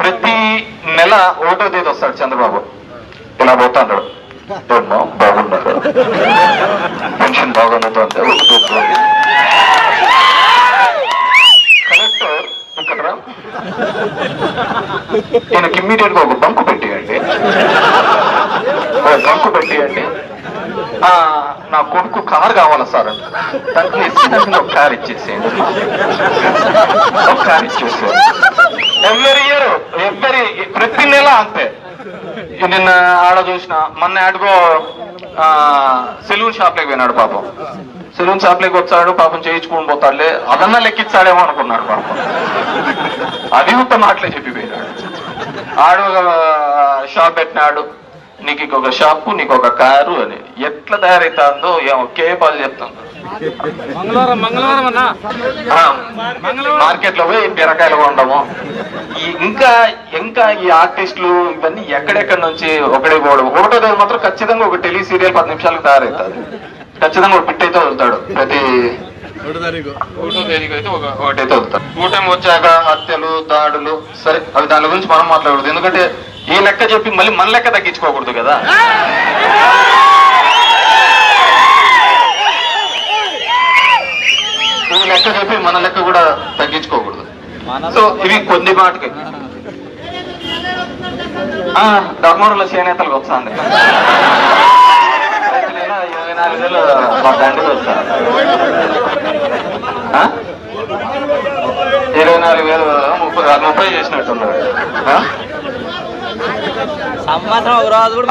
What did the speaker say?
ప్రతి నెల ఒకటో తేదీ వస్తాడు చంద్రబాబు. ఇలా పోతాడు ఏమ్మా బాగున్నారు? పెన్షన్ బాగున్నదంటే కలెక్టర్ ఇక్కడ ఈయనకి ఇమ్మీడియట్గా ఒక బంకు పెట్టేయండి. బంకు పెట్టేయండి. ఆ, నా కొడుకు కార్ కావాలా సార్ అంటే. దానికి ఇచ్చిన ఒక కార్ ఇచ్చేసేయండి. ఒక కార్ ఇచ్చేసేయండి. ఎవ్రీ ఇయర్ ఎవ్రీ ప్రతి నెల అంతే. నిన్న ఆడ చూసిన మొన్న ఆడుకో సెలూన్ షాప్లోకి పోయినాడు పాపం. సెలూన్ షాప్ వచ్చాడు పాపం చేయించుకుని పోతాడులే. అదన్నా లెక్కిచ్చాడేమో అనుకున్నాడు పాపం. అది ఉత్త మాటలే చెప్పిపోయినాడు. ఆడు ఒక షాప్ పెట్టినాడు. నీకు ఇంకొక షాపు నీకు ఒక కారు అని. ఎట్లా తయారవుతుందో ఏమో కేపాలు చెప్తాను మంగళవారం మంగళవారం అన్నా. మార్కెట్లో పోయి బీరకాయలు కొనడము ఈ ఇంకా ఇంకా ఈ ఆర్టిస్టులు ఇవన్నీ ఎక్కడెక్కడ నుంచి ఒకడే పోవడం ఒకటో తేదీ మాత్రం ఖచ్చితంగా ఒక టెలి సీరియల్ పది నిమిషాలకు తయారవుతుంది ఖచ్చితంగా ఒక పిట్ అయితే వదులుతాడు. ప్రతి ఒకటో తేదీకి అయితే ఒక ఒకటైతే వదులుతాడు. కూటమి వచ్చాక హత్యలు దాడులు సరే అవి దాని గురించి మనం మాట్లాడకూడదు. ఎందుకంటే ఈ లెక్క చెప్పి మళ్ళీ మన లెక్క తగ్గించుకోకూడదు కదా ఈ లెక్క చెప్పి మన లెక్క కూడా తగ్గించుకోకూడదు. సో ఇవి కొద్ది మాటకి. ధర్మవరంలో చేనేతలకు రైతులైనా ఇరవై నాలుగు వేలు మా? ఇరవై నాలుగు వేలు ముప్పై ముప్పై చేసినట్టున్నారు? సంవత్సరం ఒక రోజు కూడా